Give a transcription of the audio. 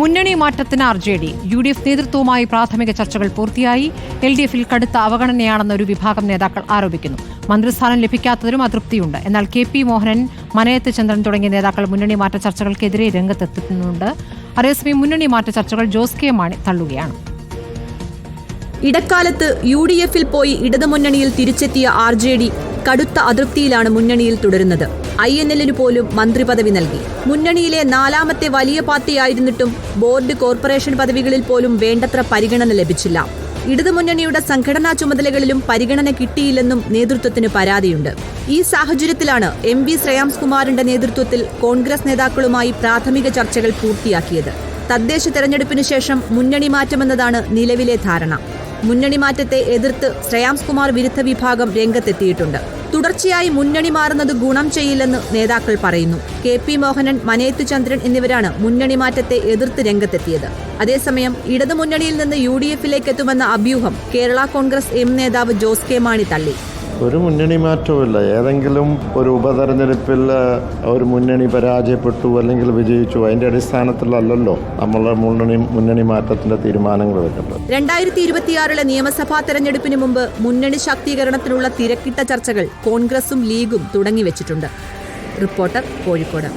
മുന്നണി മാറ്റത്തിന് R J D U D F നേതൃത്വവുമായി പ്രാഥമിക ചർച്ചകൾ പൂർത്തിയായി. എൽ ഡി എഫിൽ കടുത്ത അവഗണനയാണെന്ന് ഒരു വിഭാഗം നേതാക്കൾ ആരോപിക്കുന്നു. മന്ത്രിസ്ഥാനം ലഭിക്കാത്തതിലും അതൃപ്തിയുണ്ട്. എന്നാൽ കെ പി മോഹനൻ മനയത്ത് ചന്ദ്രൻ തുടങ്ങിയ നേതാക്കൾ മുന്നണി മാറ്റ ചർച്ചകൾക്കെതിരെ രംഗത്തെത്തുന്നുണ്ട് അതേസമയം മുന്നണി മാറ്റ ചർച്ചകൾ ജോസ് കെ മാണി തള്ളുകയാണ്. ഇടക്കാലത്ത് യു ഡി എഫിൽ പോയി ഇടതുമുന്നണിയിൽ തിരിച്ചെത്തിയ ആർ ജെ ഡി കടുത്ത അതൃപ്തിയിലാണ് മുന്നണിയിൽ തുടരുന്നത്. ഐ എൻ എല്ലിന് പോലും മന്ത്രിപദവി നൽകി. മുന്നണിയിലെ നാലാമത്തെ വലിയ പാർട്ടിയായിരുന്നിട്ടും ബോർഡ് കോർപ്പറേഷൻ പദവികളിൽ പോലും വേണ്ടത്ര പരിഗണന ലഭിച്ചില്ല. ഇടതുമുന്നണിയുടെ സംഘടനാ ചുമതലകളിലും പരിഗണന കിട്ടിയില്ലെന്നും നേതൃത്വത്തിന് പരാതിയുണ്ട്. ഈ സാഹചര്യത്തിലാണ് എം വി ശ്രേയാംസ് കുമാറിന്റെ നേതൃത്വത്തിൽ കോൺഗ്രസ് നേതാക്കളുമായി പ്രാഥമിക ചർച്ചകൾ പൂർത്തിയാക്കിയത്. തദ്ദേശ തെരഞ്ഞെടുപ്പിന് ശേഷം മുന്നണി മാറ്റമെന്നതാണ് നിലവിലെ ധാരണ. മുന്നണി മാറ്റത്തെ എതിർത്ത് ശ്രേയാംസ് കുമാർ വിരുദ്ധ വിഭാഗം രംഗത്തെത്തിയിട്ടുണ്ട്. തുടർച്ചയായി മുന്നണി മാറുന്നത് ഗുണം ചെയ്യില്ലെന്ന് നേതാക്കൾ പറയുന്നു. കെ പി മോഹനൻ മനേത്തു ചന്ദ്രൻ എന്നിവരാണ് മുന്നണി മാറ്റത്തെ എതിർത്ത് രംഗത്തെത്തിയത്. അതേസമയം ഇടതുമുന്നണിയിൽ നിന്ന് യു ഡി എഫിലേക്കെത്തുമെന്ന അഭ്യൂഹം കേരള കോൺഗ്രസ് എം നേതാവ് ജോസ് കെ മാണി തള്ളി. ഒരു മുന്നണി മാറ്റവുമില്ല. ഏതെങ്കിലും ഒരു ഉപതെരഞ്ഞെടുപ്പിൽ ഒരു മുന്നണി പരാജയപ്പെട്ടു അല്ലെങ്കിൽ വിജയിച്ചു അതിന്റെ അടിസ്ഥാനത്തിലല്ലല്ലോ നമ്മളെ മുന്നണി മുന്നണി മാറ്റത്തിന്റെ തീരുമാനങ്ങൾ എടുക്കേണ്ടത് രണ്ടായിരത്തി ഇരുപത്തിയാറിലെ നിയമസഭാ തെരഞ്ഞെടുപ്പിന് മുമ്പ് മുന്നണി ശാക്തീകരണത്തിനുള്ള തിരക്കിട്ട ചർച്ചകൾ കോൺഗ്രസും ലീഗും തുടങ്ങിവെച്ചിട്ടുണ്ട്. റിപ്പോർട്ടർ കോഴിക്കോട്.